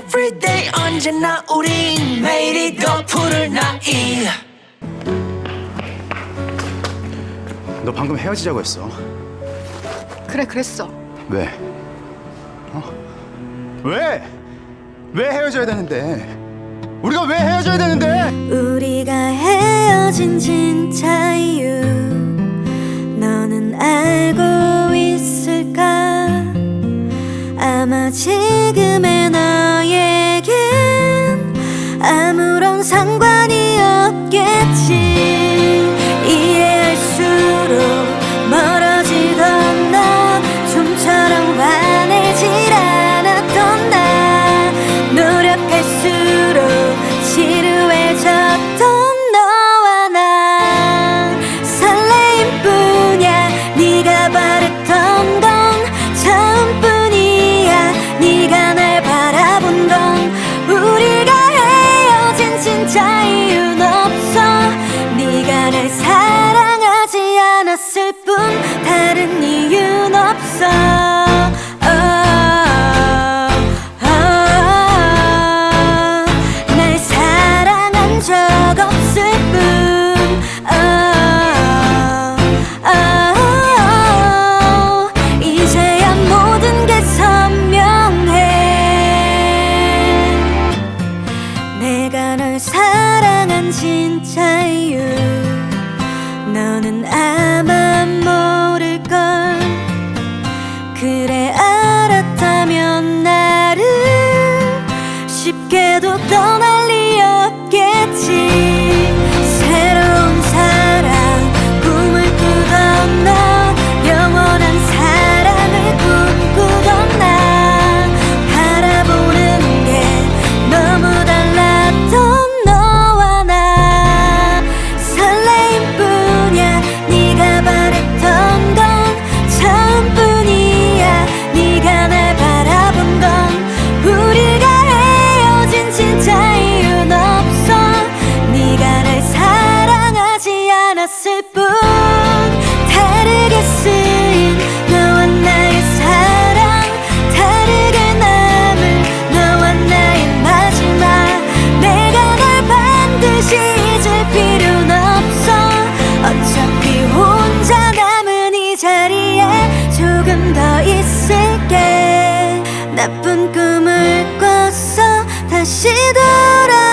everyday 언제나 우린 매일이 더 푸른 나이 너 방금 헤어지자고 했어. 그래 그랬어 왜? 어? 왜? 왜 헤어져야 되는데? 우리가 왜 헤어져야 되는데? 우리가 헤어진 진짜 네가 너는 않았을 뿐. 다르게 쓰인 너와 나의 사랑. 다르게 남을 너와 나의 마지막. 내가 널 반드시 잊을 필요는 없어. 어차피 혼자 남은 이 자리에 조금 더 있을게. 나쁜 꿈을 꿨어. 다시 돌아